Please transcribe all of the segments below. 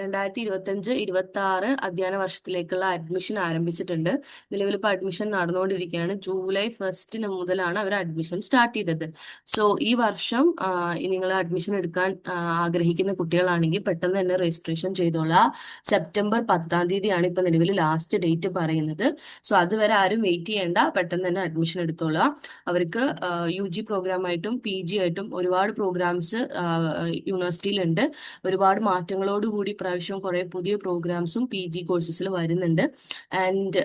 രണ്ടായിരത്തി ഇരുപത്തഞ്ച് ഇരുപത്തി ആറ് അധ്യയന വർഷത്തിലേക്കുള്ള അഡ്മിഷൻ ആരംഭിച്ചിട്ടുണ്ട്. നിലവിൽ ഇപ്പോൾ അഡ്മിഷൻ നടന്നുകൊണ്ടിരിക്കുകയാണ്. ജൂലൈ ഫസ്റ്റിന് മുതലാണ് അവർ അഡ്മിഷൻ സ്റ്റാർട്ട് ചെയ്തത്. സോ ഈ വർഷം നിങ്ങൾ അഡ്മിഷൻ എടുക്കാൻ ആഗ്രഹിക്കുന്ന കുട്ടികളാണെങ്കിൽ പെട്ടെന്ന് തന്നെ രജിസ്ട്രേഷൻ ചെയ്തോളാം. സെപ്റ്റംബർ പത്താം തീയതിയാണ് ഇപ്പൊ നിലവിൽ ലാസ്റ്റ് ഡേറ്റ് പറയുന്നത്. സോ അതുവരെ ആരും വെയിറ്റ് ചെയ്യേണ്ട. പെട്ടെന്ന് തന്നെ അഡ്മിഷൻ എടുത്തോളാം. അവർക്ക് യു ജി പ്രോഗ്രാമായിട്ടും പി ജി ആയിട്ടും ഒരുപാട് പ്രോഗ്രാംസ് യൂണിവേഴ്സിറ്റിയിലുണ്ട് ഒരുപാട് മാറ്റങ്ങളോടുകൂടി പ്രാവശ്യം കുറെ പുതിയ പ്രോഗ്രാംസും പി ജി കോഴ്സസിൽ വരുന്നുണ്ട്. And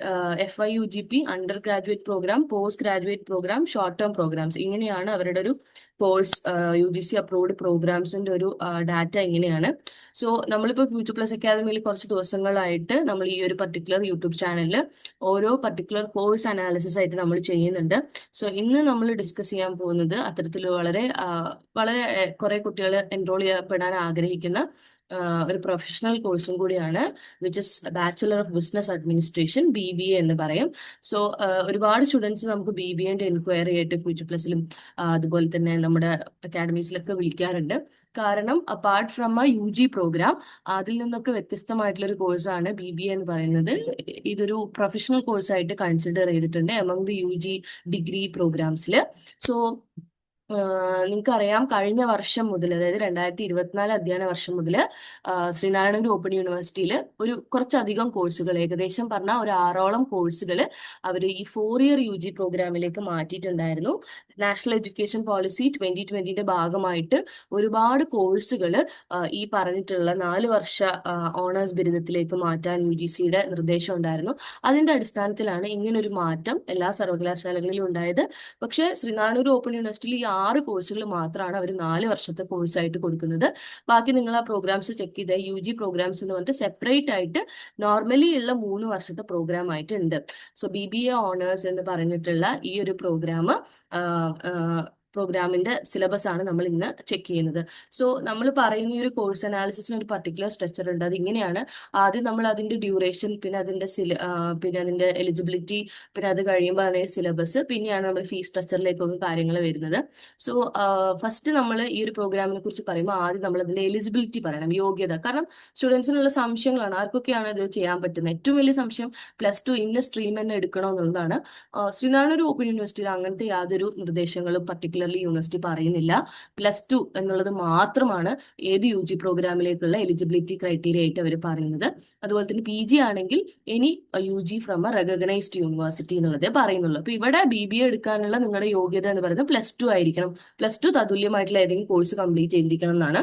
F I U G P under graduate programme post graduate programme short term programmes ഇങ്ങനെയാണ് അവരുടെ ഒരു course U G C approved പ്രോഗ്രാംസിന്റെ ഒരു ഡാറ്റ ഇങ്ങനെയാണ്. സോ നമ്മളിപ്പോൾ ഫ്യൂച്ചർ പ്ലസ് അക്കാദമിയിൽ കുറച്ച് ദിവസങ്ങളായിട്ട് നമ്മൾ ഈ ഒരു പർട്ടിക്കുലർ യൂട്യൂബ് ചാനലിൽ ഓരോ പർട്ടിക്കുലർ കോഴ്സ് അനാലിസിസ് ആയിട്ട് നമ്മൾ ചെയ്യുന്നുണ്ട്. സോ ഇന്ന് നമ്മൾ ഡിസ്കസ് ചെയ്യാൻ പോകുന്നത് അത്തരത്തിൽ വളരെ വളരെ കുറെ കുട്ടികൾ എൻറോൾ ചെയ്യപ്പെടാൻ ആഗ്രഹിക്കുന്ന ഒരു പ്രൊഫഷണൽ കോഴ്സും കൂടിയാണ് which is bachelor of business administration B B A എന്ന് പറയും. സോ ഒരുപാട് സ്റ്റുഡൻസ് നമുക്ക് ബി ബി എന്റെ എൻക്വയറി ആയിട്ട് ഫ്യൂച്ചർ പ്ലസിലും അതുപോലെ തന്നെ നമ്മുടെ അക്കാഡമീസിലൊക്കെ വിളിക്കാറുണ്ട്. കാരണം അപ്പാർട്ട് ഫ്രം ആ യു ജി പ്രോഗ്രാം അതിൽ നിന്നൊക്കെ വ്യത്യസ്തമായിട്ടുള്ള ഒരു കോഴ്സാണ് ബി ബി എ എന്ന് പറയുന്നത്. ഇതൊരു പ്രൊഫഷണൽ കോഴ്സായിട്ട് കൺസിഡർ ചെയ്തിട്ടുണ്ട് among the U G degree പ്രോഗ്രാംസിൽ so നിങ്ങൾക്കറിയാം കഴിഞ്ഞ വർഷം മുതൽ അതായത് രണ്ടായിരത്തി ഇരുപത്തിനാല് അധ്യയന വർഷം മുതൽ ശ്രീനാരായണ ഗുരു ഓപ്പൺ യൂണിവേഴ്സിറ്റിയിൽ ഒരു കുറച്ചധികം കോഴ്സുകൾ ഏകദേശം പറഞ്ഞ ഒരു ആറോളം കോഴ്സുകൾ അവർ ഈ ഫോർ ഇയർ യു ജി പ്രോഗ്രാമിലേക്ക് മാറ്റിയിട്ടുണ്ടായിരുന്നു. നാഷണൽ എഡ്യൂക്കേഷൻ പോളിസി ട്വന്റി ട്വന്റിന്റെ ഭാഗമായിട്ട് ഒരുപാട് കോഴ്സുകൾ ഈ പറഞ്ഞിട്ടുള്ള നാല് വർഷ ഓണേഴ്സ് ബിരുദത്തിലേക്ക് മാറ്റാൻ യു ജി സിയുടെ നിർദ്ദേശം ഉണ്ടായിരുന്നു. അതിന്റെ അടിസ്ഥാനത്തിലാണ് ഇങ്ങനൊരു മാറ്റം എല്ലാ സർവകലാശാലകളിലും ഉണ്ടായത്. പക്ഷേ ശ്രീനാരായണൂർ ഓപ്പൺ യൂണിവേഴ്സിറ്റിയിൽ ഈ ആറ് കോഴ്സുകൾ മാത്രമാണ് അവർ നാല് വർഷത്തെ കോഴ്സായിട്ട് കൊടുക്കുന്നത്. ബാക്കി നിങ്ങൾ ആ പ്രോഗ്രാംസ് ചെക്ക് ചെയ്ത യു ജി പ്രോഗ്രാംസ് എന്ന് പറഞ്ഞിട്ട് സെപ്പറേറ്റ് ആയിട്ട് നോർമലി ഉള്ള മൂന്ന് വർഷത്തെ പ്രോഗ്രാം ആയിട്ടുണ്ട്. So B B A honours എന്ന് പറഞ്ഞിട്ടുള്ള ഈ ഒരു പ്രോഗ്രാം 呃 പ്രോഗ്രാമിന്റെ സിലബസ് ആണ് നമ്മൾ ഇന്ന് ചെക്ക് ചെയ്യുന്നത്. സോ നമ്മൾ പറയുന്ന ഈ ഒരു കോഴ്സ് അനാലിസിസിന് ഒരു പർട്ടിക്കുലർ സ്ട്രക്ചർ ഉണ്ട്. അത് ഇങ്ങനെയാണ്. ആദ്യം നമ്മൾ അതിന്റെ ഡ്യൂറേഷൻ പിന്നെ അതിന്റെ പിന്നെ അതിന്റെ എലിജിബിലിറ്റി പിന്നെ അത് കഴിയുമ്പോൾ അതിന്റെ സിലബസ് പിന്നെയാണ് നമ്മൾ ഫീസ് സ്ട്രക്ചറിലേക്കൊക്കെ കാര്യങ്ങൾ വരുന്നത്. സോ ഫസ്റ്റ് നമ്മൾ ഈ ഒരു പ്രോഗ്രാമിനെ കുറിച്ച് പറയുമ്പോൾ ആദ്യം നമ്മൾ അതിന്റെ എലിജിബിലിറ്റി പറയണം യോഗ്യത. കാരണം സ്റ്റുഡൻസിനുള്ള സംശയങ്ങളാണ്. ആർക്കൊക്കെയാണ് ഇത് ചെയ്യാൻ പറ്റുന്നത്? ഏറ്റവും വലിയ സംശയം പ്ലസ് ടു ഇന്ന സ്ട്രീം തന്നെ എടുക്കണോ എന്നുള്ളതാണ്. ശ്രീനാരായണ ഒരു ഓപ്പൺ യൂണിവേഴ്സിറ്റിയിൽ അങ്ങനത്തെ യാതൊരു നിർദ്ദേശങ്ങളും പർട്ടിക്കുലർലി യൂണിവേഴ്സിറ്റി പറയുന്നില്ല. പ്ലസ് ടു എന്നുള്ളത് മാത്രമാണ് ഏത് യു ജി പ്രോഗ്രാമിലേക്കുള്ള എലിജിബിലിറ്റി ക്രൈറ്റീരിയ ആയിട്ട് അവർ പറയുന്നത്. അതുപോലെ തന്നെ പി ജി ആണെങ്കിൽ any U G from a recognised university എന്നുള്ളതേ പറയുന്നുള്ളൂ. അപ്പൊ ഇവിടെ ബി ബി എ എടുക്കാനുള്ള നിങ്ങളുടെ യോഗ്യത എന്ന് പറയുന്നത് പ്ലസ് ടു ആയിരിക്കണം. പ്ലസ് ടു തതുല്യമായിട്ടുള്ള ഏതെങ്കിലും കോഴ്സ് കംപ്ലീറ്റ് ചെയ്തിരിക്കണം എന്നാണ്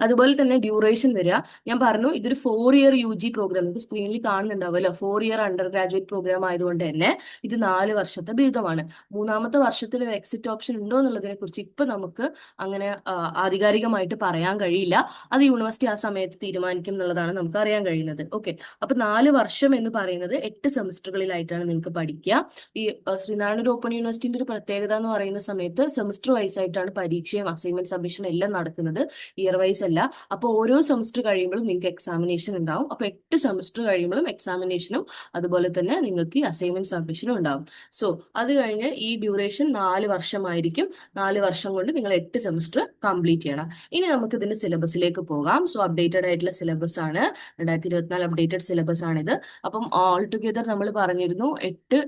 അതുപോലെ തന്നെ ഡ്യൂറേഷൻ വരിക ഞാൻ പറഞ്ഞു ഇതൊരു four year U G programme നിങ്ങൾക്ക് സ്ക്രീനിൽ കാണുന്നുണ്ടാവുമല്ലോ. Four year under graduate programme ആയതുകൊണ്ട് തന്നെ ഇത് നാല് വർഷത്തെ ബിരുദമാണ്. മൂന്നാമത്തെ വർഷത്തിൽ ഒരു എക്സിറ്റ് ഓപ്ഷൻ ഉണ്ടോ എന്നുള്ളതിനെ കുറിച്ച് ഇപ്പൊ നമുക്ക് അങ്ങനെ ആധികാരികമായിട്ട് പറയാൻ കഴിയില്ല. അത് യൂണിവേഴ്സിറ്റി ആ സമയത്ത് തീരുമാനിക്കും എന്നുള്ളതാണ് നമുക്ക് അറിയാൻ കഴിയുന്നത്. ഓക്കെ അപ്പൊ നാല് വർഷം എന്ന് പറയുന്നത് എട്ട് സെമസ്റ്ററുകളിലായിട്ടാണ് നിങ്ങൾക്ക് പഠിക്കുക. ഈ ശ്രീനാരായണ ഓപ്പൺ യൂണിവേഴ്സിറ്റിന്റെ ഒരു പ്രത്യേകത എന്ന് പറയുന്ന സമയത്ത് സെമസ്റ്റർ വൈസ് ആയിട്ടാണ് പരീക്ഷയും അസൈൻമെന്റ് സബ്മിഷനും എല്ലാം നടക്കുന്നത്. ഇയർ വൈസ് അല്ല അപ്പോൾ ഓരോ സെമസ്റ്റർ കഴിയുമ്പോഴും നിങ്ങൾക്ക് എക്സാമിനേഷൻ ഉണ്ടാവും. അപ്പോൾ എട്ട് സെമസ്റ്റർ കഴിയുമ്പോഴും എക്സാമിനേഷനും അതുപോലെ തന്നെ നിങ്ങൾക്ക് അസൈൻമെന്റ് സബ്മിഷനും ഉണ്ടാവും. സോ അത് കഴിഞ്ഞ് ഈ ഡ്യൂറേഷൻ നാല് വർഷമായിരിക്കും. നാല് വർഷം കൊണ്ട് നിങ്ങൾ എട്ട് സെമസ്റ്റർ കംപ്ലീറ്റ് ചെയ്യണം. ഇനി നമുക്ക് ഇതിന്റെ സിലബസിലേക്ക് പോകാം. സോ അപ്ഡേറ്റഡ് ആയിട്ടുള്ള സിലബസ് ആണ്. രണ്ടായിരത്തി ഇരുപത്തിനാല് അപ്ഡേറ്റഡ് സിലബസ് ആണിത്. അപ്പം ഓൾ ടുഗെദർ നമ്മൾ പറഞ്ഞിരുന്നു എട്ട്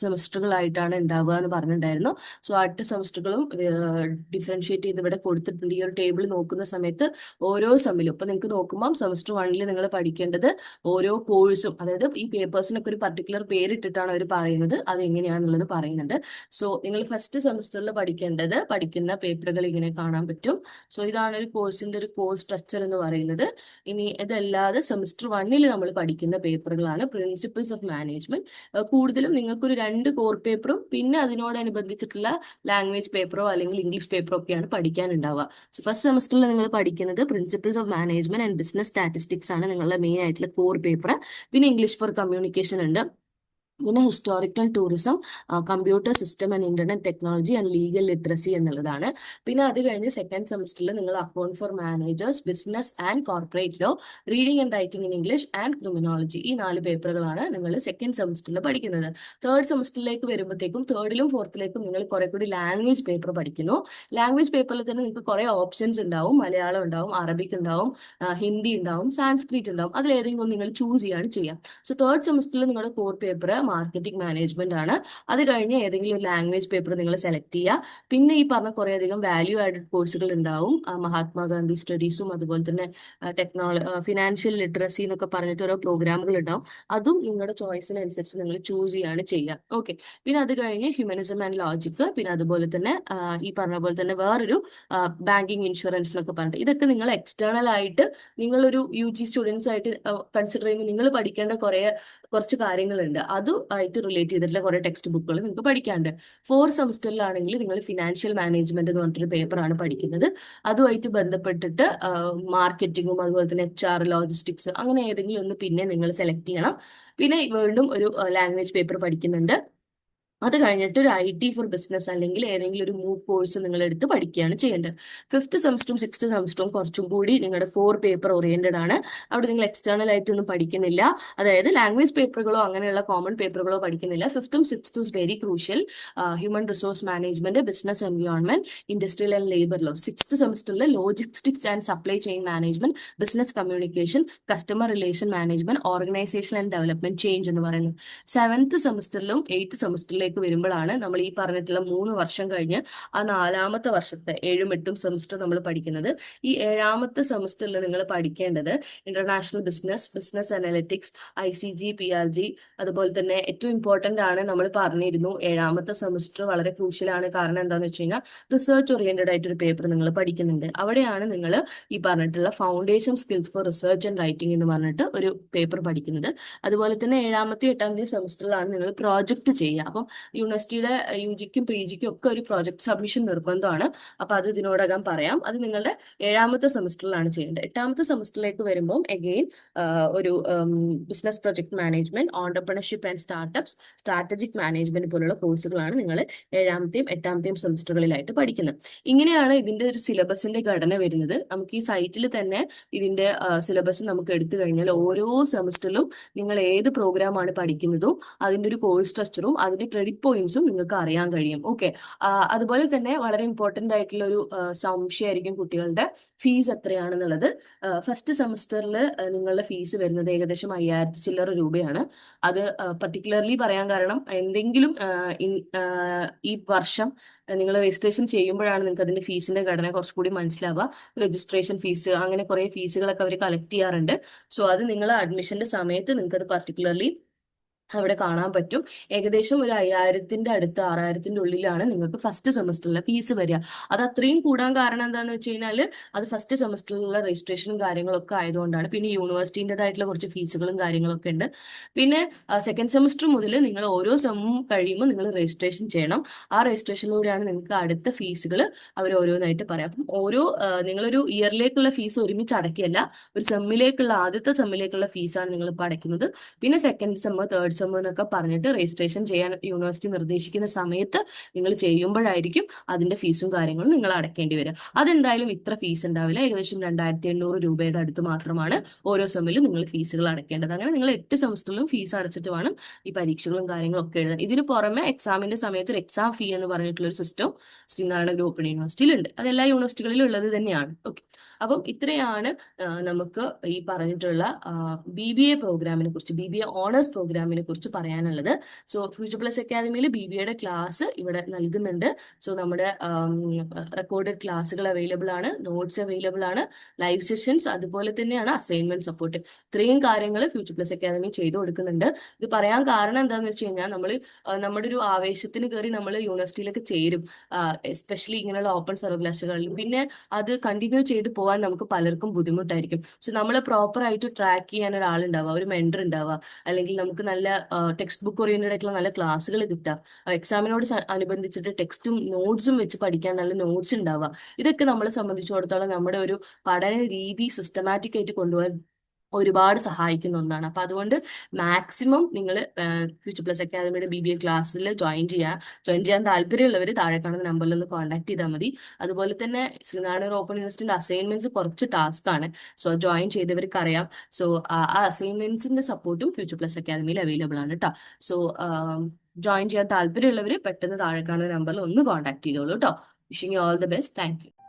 സെമിസ്റ്ററുകളായിട്ടാണ് ഉണ്ടാവുക എന്ന് പറഞ്ഞിട്ടുണ്ടായിരുന്നു സോ അടുത്ത സെമസ്റ്ററുകളും ഡിഫറൻഷ്യേറ്റ് ചെയ്ത് ഇവിടെ കൊടുത്തിട്ടുണ്ട്. ഈ ഒരു ടേബിൾ നോക്കുന്ന സമയത്ത് ഓരോ സെമ്മിലും ഇപ്പൊ നിങ്ങൾക്ക് നോക്കുമ്പോൾ സെമിസ്റ്റർ വണ്ണിൽ നിങ്ങൾ പഠിക്കേണ്ടത് ഓരോ കോഴ്സും അതായത് ഈ പേപ്പേഴ്സിനൊക്കെ ഒരു പർട്ടിക്കുലർ പേരിട്ടിട്ടാണ് അവർ പറയുന്നത്. അത് എങ്ങനെയാണെന്നുള്ളത് പറയുന്നുണ്ട്. സോ നിങ്ങൾ ഫസ്റ്റ് സെമസ്റ്ററിൽ പഠിക്കേണ്ടത് പഠിക്കുന്ന പേപ്പറുകൾ ഇങ്ങനെ കാണാൻ പറ്റും. സോ ഇതാണ് ഒരു കോഴ്സിന്റെ ഒരു കോഴ്സ് സ്ട്രക്ചർ എന്ന് പറയുന്നത്. ഇനി ഇതല്ലാതെ സെമിസ്റ്റർ വണ്ണിൽ നമ്മൾ പഠിക്കുന്ന പേപ്പറുകളാണ് പ്രിൻസിപ്പിൾസ് ഓഫ് മാനേജ്മെന്റ്. കൂടുതലും നിങ്ങൾക്കൊരു രണ്ട് കോർ പേപ്പറും പിന്നെ അതിനോടനുബന്ധിച്ചിട്ടുള്ള ലാംഗ്വേജ് പേപ്പറോ അല്ലെങ്കിൽ ഇംഗ്ലീഷ് പേപ്പറോ ഒക്കെയാണ് പഠിക്കാനുണ്ടാവുക. സോ ഫസ്റ്റ് സെമസ്റ്ററിൽ നിങ്ങൾ പഠിക്കുന്നത് principles of management and business statistics ആണ് നിങ്ങളുടെ മെയിൻ ആയിട്ടുള്ള കോർ പേപ്പർ പിന്നെ ഇംഗ്ലീഷ് ഫോർ കമ്മ്യൂണിക്കേഷൻ ഉണ്ട്. പിന്നെ historical tourism computer system and internet technology and legal literacy എന്നുള്ളതാണ്. പിന്നെ അത് കഴിഞ്ഞ് സെക്കൻഡ് സെമസ്റ്ററിൽ നിങ്ങൾ account for managers business and corporate law reading and writing in English and criminology ഈ നാല് പേപ്പറുകളാണ് നിങ്ങൾ സെക്കൻഡ് സെമസ്റ്ററിൽ പഠിക്കുന്നത്. തേർഡ് സെമസ്റ്ററിലേക്ക് വരുമ്പോഴത്തേക്കും തേർഡിലും ഫോർത്തിലേക്കും നിങ്ങൾ കുറെ കൂടി ലാംഗ്വേജ് പേപ്പർ പഠിക്കുന്നു. ലാംഗ്വേജ് പേപ്പറിൽ തന്നെ നിങ്ങൾക്ക് കുറെ ഓപ്ഷൻസ് ഉണ്ടാവും. മലയാളം ഉണ്ടാവും അറബിക് ഉണ്ടാവും ഹിന്ദി ഉണ്ടാവും സാൻസ്ക്രിറ്റ് ഉണ്ടാവും. അതിലേതെങ്കിലും നിങ്ങൾ ചൂസ് ചെയ്യാണ് ചെയ്യാം. സോ തേർഡ് സെമസ്റ്ററിൽ നിങ്ങളുടെ കോർ പേപ്പർ മാർക്കറ്റിംഗ് മാനേജ്മെന്റ് ആണ്. അത് കഴിഞ്ഞ് ഏതെങ്കിലും ഒരു ലാംഗ്വേജ് പേപ്പർ നിങ്ങൾ സെലക്ട് ചെയ്യുക പിന്നെ ഈ പറഞ്ഞ കുറേ അധികം വാല്യൂ ആഡഡ് കോഴ്സുകൾ ഉണ്ടാവും മഹാത്മാഗാന്ധി സ്റ്റഡീസും അതുപോലെ തന്നെ ടെക്നോളജി ഫിനാൻഷ്യൽ ലിറ്ററസി എന്നൊക്കെ പറഞ്ഞിട്ട് ഓരോ പ്രോഗ്രാമുകൾ ഉണ്ടാവും. അതും നിങ്ങളുടെ ചോയ്സിനനുസരിച്ച് നിങ്ങൾ ചൂസ് ചെയ്യാണ് ചെയ്യുക ഓക്കെ പിന്നെ അത് കഴിഞ്ഞ് ഹ്യൂമനിസം ആൻഡ് ലോജിക്ക് പിന്നെ അതുപോലെ തന്നെ ഈ പറഞ്ഞ പോലെ തന്നെ വേറൊരു ബാങ്കിങ് ഇൻഷുറൻസ് എന്നൊക്കെ പറഞ്ഞിട്ട്. ഇതൊക്കെ നിങ്ങൾ എക്സ്റ്റേണൽ ആയിട്ട് നിങ്ങളൊരു യു ജി സ്റ്റുഡൻസ് ആയിട്ട് കൺസിഡർ ചെയ്യുമ്പോൾ നിങ്ങൾ പഠിക്കേണ്ട കുറേ കുറച്ച് കാര്യങ്ങളുണ്ട്. അതുമായിട്ട് റിലേറ്റ് ചെയ്തിട്ടുള്ള കുറെ ടെക്സ്റ്റ് ബുക്കുകൾ നിങ്ങൾക്ക് പഠിക്കാണ്ട് ഫോർ സെമസ്റ്ററിലാണെങ്കിൽ നിങ്ങൾ ഫിനാൻഷ്യൽ മാനേജ്മെന്റ് എന്ന് പറഞ്ഞിട്ടൊരു പേപ്പറാണ് പഠിക്കുന്നത്. അതുമായിട്ട് ബന്ധപ്പെട്ടിട്ട് മാർക്കറ്റിങ്ങും അതുപോലെ തന്നെ എച്ച് ആർ ലോജിസ്റ്റിക്സ് അങ്ങനെ ഏതെങ്കിലും ഒന്ന് പിന്നെ നിങ്ങൾ സെലക്ട് ചെയ്യണം. പിന്നെ വീണ്ടും ഒരു ലാംഗ്വേജ് പേപ്പർ പഠിക്കുന്നുണ്ട്. അത് കഴിഞ്ഞിട്ട് ഒരു ഐ ടി ഫോർ ബിസിനസ് അല്ലെങ്കിൽ ഏതെങ്കിലും ഒരു മൂവ് കോഴ്സ് നിങ്ങൾ എടുത്ത് പഠിക്കുകയാണ് ചെയ്യേണ്ടത്. ഫിഫ്ത്ത് സെമസ്റ്ററും സിക്സ്ത് സെമസ്റ്ററും കുറച്ചും കൂടി നിങ്ങളുടെ കോർ പേപ്പർ ഓറിയന്റഡ് ആണ്. അവിടെ നിങ്ങൾ എക്സ്റ്റേണൽ ആയിട്ടൊന്നും പഠിക്കുന്നില്ല. അതായത് ലാംഗ്വേജ് പേപ്പറുകളോ അങ്ങനെയുള്ള കോമൺ പേപ്പറുകളോ പഠിക്കുന്നില്ല. ഫിഫ്ത്തും സിക്സ്തും very crucial human resource management business environment industrial and labour law sixth സെമസ്റ്ററിൽ logistics and supply chain management business communication customer relation management organisation and development change എന്ന് പറയുന്നത് സെവൻത്ത് സെമസ്റ്ററിലും എയ്ത്ത് സെമസ്റ്ററിലേക്ക് വരുമ്പോഴാണ് നമ്മൾ ഈ പറഞ്ഞിട്ടുള്ള മൂന്ന് വർഷം കഴിഞ്ഞ് ആ നാലാമത്തെ വർഷത്തെ ഏഴും എട്ടും സെമസ്റ്റർ നമ്മൾ പഠിക്കുന്നത്. ഈ ഏഴാമത്തെ സെമസ്റ്ററിൽ നിങ്ങൾ പഠിക്കേണ്ടത് international business business analytics I C G P R G അതുപോലെ തന്നെ ഏറ്റവും ഇമ്പോർട്ടന്റ് ആണ് നമ്മൾ പറഞ്ഞിരുന്നു ഏഴാമത്തെ സെമസ്റ്റർ വളരെ ക്രൂഷ്യൽ ആണ്. കാരണം എന്താണെന്ന് വെച്ച് കഴിഞ്ഞാൽ റിസർച്ച് ഓറിയന്റഡ് ആയിട്ടൊരു പേപ്പർ നിങ്ങൾ പഠിക്കുന്നുണ്ട്. അവിടെയാണ് നിങ്ങൾ ഈ പറഞ്ഞിട്ടുള്ള foundation skills for research and writing എന്ന് പറഞ്ഞിട്ട് ഒരു പേപ്പർ പഠിക്കുന്നത്. അതുപോലെ തന്നെ ഏഴാമത്തെ എട്ടാമത്തെ സെമസ്റ്ററിലാണ് നിങ്ങൾ പ്രോജക്റ്റ് ചെയ്യുക. അപ്പം യൂണിവേഴ്സിറ്റിയുടെ യു ജിക്കും പി ജിക്കും ഒക്കെ ഒരു പ്രോജക്ട് സബ്മിഷൻ നിർബന്ധമാണ്. അപ്പൊ അത് ഇതിനോടകം പറയാം. അത് നിങ്ങളുടെ ഏഴാമത്തെ സെമസ്റ്ററിലാണ് ചെയ്യേണ്ടത്. എട്ടാമത്തെ സെമസ്റ്ററിലേക്ക് വരുമ്പോൾ എഗെയിൻ ഒരു business project management entrepreneurship and startups strategic management പോലുള്ള കോഴ്സുകളാണ് നിങ്ങൾ ഏഴാമത്തെയും എട്ടാമത്തെയും സെമസ്റ്ററുകളിലായിട്ട് പഠിക്കുന്നത്. ഇങ്ങനെയാണ് ഇതിന്റെ ഒരു സിലബസിന്റെ ഘടന വരുന്നത്. നമുക്ക് ഈ സൈറ്റിൽ തന്നെ ഇതിന്റെ സിലബസ് നമുക്ക് എടുത്തു കഴിഞ്ഞാൽ ഓരോ സെമസ്റ്ററിലും നിങ്ങൾ ഏത് പ്രോഗ്രാം ആണ് പഠിക്കുന്നതും അതിന്റെ ഒരു കോഴ്സ് സ്ട്രക്ചറും അതിന്റെ ക്രെഡിറ്റ് പോയിന്റ്സും നിങ്ങൾക്ക് അറിയാൻ കഴിയും. ഓക്കെ അതുപോലെ തന്നെ വളരെ ഇമ്പോർട്ടന്റ് ആയിട്ടുള്ള ഒരു സംശയം സംശയമായിരിക്കും കുട്ടികളുടെ ഫീസ് എത്രയാണെന്നുള്ളത്. ഫസ്റ്റ് സെമസ്റ്ററിൽ നിങ്ങളുടെ ഫീസ് വരുന്നത് ഏകദേശം അയ്യായിരത്തി ചില്ലറ രൂപയാണ്. അത് പർട്ടിക്കുലർലി പറയാൻ കാരണം എന്തെങ്കിലും ഈ വർഷം നിങ്ങൾ രജിസ്ട്രേഷൻ ചെയ്യുമ്പോഴാണ് നിങ്ങൾക്ക് അതിന്റെ ഫീസിന്റെ ഘടന കുറച്ചുകൂടി മനസ്സിലാവുക. രജിസ്ട്രേഷൻ ഫീസ് അങ്ങനെ കുറെ ഫീസുകളൊക്കെ അവർ കളക്ട് ചെയ്യാറുണ്ട്. സോ അത് നിങ്ങൾ അഡ്മിഷന്റെ സമയത്ത് നിങ്ങൾക്ക് അത് പർട്ടിക്കുലർലി അവിടെ കാണാൻ പറ്റും. ഏകദേശം ഒരു അയ്യായിരത്തിന്റെ അടുത്ത് ആറായിരത്തിന്റെ ഉള്ളിലാണ് നിങ്ങൾക്ക് ഫസ്റ്റ് സെമസ്റ്ററിലെ ഫീസ് വരിക. അത് അത്രയും കൂടാൻ കാരണം എന്താണെന്ന് വെച്ച് കഴിഞ്ഞാൽ അത് ഫസ്റ്റ് സെമസ്റ്ററിലുള്ള രജിസ്ട്രേഷനും കാര്യങ്ങളൊക്കെ ആയതുകൊണ്ടാണ്. പിന്നെ യൂണിവേഴ്സിറ്റിന്റെതായിട്ടുള്ള കുറച്ച് ഫീസുകളും കാര്യങ്ങളൊക്കെ ഉണ്ട്. പിന്നെ സെക്കൻഡ് സെമസ്റ്റർ മുതൽ നിങ്ങൾ ഓരോ സെമ്മും കഴിയുമ്പോൾ നിങ്ങൾ രജിസ്ട്രേഷൻ ചെയ്യണം. ആ രജിസ്ട്രേഷനിലൂടെയാണ് നിങ്ങൾക്ക് അടുത്ത ഫീസുകൾ അവർ ഓരോന്നായിട്ട് പറയാം. അപ്പം ഓരോ നിങ്ങളൊരു ഇയറിലേക്കുള്ള ഫീസ് ഒരുമിച്ച് അടയ്ക്കുകയല്ല ഒരു സെമ്മിലേക്കുള്ള ആദ്യത്തെ സെമ്മിലേക്കുള്ള ഫീസാണ് നിങ്ങൾ ഇപ്പോൾ അടയ്ക്കുന്നത്. പിന്നെ സെക്കൻഡ് സെമ്മ് തേർഡ് സെമ്മ് എന്നൊക്കെ പറഞ്ഞിട്ട് രജിസ്ട്രേഷൻ ചെയ്യാൻ യൂണിവേഴ്സിറ്റി നിർദ്ദേശിക്കുന്ന സമയത്ത് നിങ്ങൾ ചെയ്യുമ്പോഴായിരിക്കും അതിന്റെ ഫീസും കാര്യങ്ങളും നിങ്ങൾ അടയ്ക്കേണ്ടി വരിക. അതെന്തായാലും ഇത്ര ഫീസ് ഉണ്ടാവില്ല. ഏകദേശം രണ്ടായിരത്തി എണ്ണൂറ് രൂപയുടെ അടുത്ത് മാത്രമാണ് ഓരോ സെമ്മിലും നിങ്ങൾ ഫീസുകൾ അടയ്ക്കേണ്ടത് അങ്ങനെ നിങ്ങൾ എട്ട് സെമസ്റ്ററിലും ഫീസ് അടച്ചിട്ട് വേണം ഈ പരീക്ഷകളും കാര്യങ്ങളും ഒക്കെ എഴുതാൻ. ഇതിന് പുറമെ എക്സാമിന്റെ സമയത്ത് ഒരു എക്സാം ഫീ എന്ന് പറഞ്ഞിട്ടുള്ള ഒരു സിസ്റ്റം ശ്രീനാരായണ ഗ്രൂപ്പ് യൂണിവേഴ്സിറ്റിയിലുണ്ട് അത് എല്ലാ യൂണിവേഴ്സിറ്റികളിലും ഉള്ളത് തന്നെയാണ്. ഓക്കെ അപ്പം ഇത്രയാണ് നമുക്ക് ഈ പറഞ്ഞിട്ടുള്ള ബി ബി എ പ്രോഗ്രാമിനെ കുറിച്ച് ബി ബി എ ഓണേഴ്സ് പ്രോഗ്രാമിനെ കുറിച്ച് പറയാനുള്ളത്. സോ ഫ്യൂച്ചർ പ്ലസ് അക്കാദമിയിൽ ബി ബി എയുടെ ക്ലാസ് ഇവിടെ നൽകുന്നുണ്ട്. സോ നമ്മുടെ റെക്കോർഡഡ് ക്ലാസ്സുകൾ അവൈലബിൾ ആണ്. നോട്ട്സ് അവൈലബിൾ ആണ്. ലൈവ് സെഷൻസ് അതുപോലെ തന്നെയാണ് അസൈൻമെന്റ് സപ്പോർട്ട് ഇത്രയും കാര്യങ്ങൾ ഫ്യൂച്ചർ പ്ലസ് അക്കാദമി ചെയ്തു കൊടുക്കുന്നുണ്ട്. ഇത് പറയാൻ കാരണം എന്താണെന്ന് വെച്ച് കഴിഞ്ഞാൽ നമ്മൾ നമ്മുടെ ഒരു ആവേശത്തിന് കയറി നമ്മൾ യൂണിവേഴ്സിറ്റിയിലൊക്കെ ചേരും. എസ്പെഷ്യലി ഇങ്ങനെയുള്ള ഓപ്പൺ സർവകലാശാലകളിൽ പിന്നെ അത് കണ്ടിന്യൂ ചെയ്ത് പോകാൻ നമുക്ക് പലർക്കും ബുദ്ധിമുട്ടായിരിക്കും. സോ നമ്മളെ പ്രോപ്പർ ആയിട്ട് ട്രാക്ക് ചെയ്യാൻ ഒരാളുണ്ടാവുക ഒരു മെൻഡർ ഉണ്ടാവുക അല്ലെങ്കിൽ നമുക്ക് നല്ല ടെക്സ്റ്റ് ബുക്ക് ഓറിയന്റഡ് ആയിട്ടുള്ള നല്ല ക്ലാസ്സുകൾ കിട്ടുക. എക്സാമിനോട് അനുബന്ധിച്ചിട്ട് ടെക്സ്റ്റും നോട്ട്സും വെച്ച് പഠിക്കാൻ നല്ല നോട്ട്സ് ഉണ്ടാവുക ഇതൊക്കെ നമ്മളെ സംബന്ധിച്ചിടത്തോളം നമ്മുടെ ഒരു പഠന രീതി സിസ്റ്റമാറ്റിക് ആയിട്ട് കൊണ്ടുപോകാൻ ഒരുപാട് സഹായിക്കുന്ന ഒന്നാണ്. അപ്പൊ അതുകൊണ്ട് മാക്സിമം നിങ്ങൾ ഫ്യൂച്ചർ പ്ലസ് അക്കാദമിയുടെ ബി ബി എ ക്ലാസ്സിൽ ജോയിൻ ചെയ്യുക ജോയിൻ ചെയ്യാൻ താല്പര്യമുള്ളവർ താഴെ കാണുന്ന നമ്പറിൽ ഒന്ന് കോൺടാക്ട് ചെയ്താൽ മതി. അതുപോലെ തന്നെ ശ്രീനാരായണ ഓപ്പൺ യൂണിവേഴ്സിറ്റിന്റെ അസൈൻമെന്റ്സ് കുറച്ച് ടാസ്ക് ആണ്. സോ ജോയിൻ ചെയ്തവർക്ക് അറിയാം. സോ ആ അസൈൻമെന്റ്സിന്റെ സപ്പോർട്ടും ഫ്യൂച്ചർ പ്ലസ് അക്കാദമിയിൽ അവൈലബിൾ ആണ് കേട്ടോ സോ ജോയിൻ ചെയ്യാൻ താല്പര്യമുള്ളവർ പെട്ടെന്ന് താഴെ കാണുന്ന നമ്പറിൽ ഒന്ന് കോൺടാക്ട് ചെയ്തോളൂ കേട്ടോ wishing you all the best thank you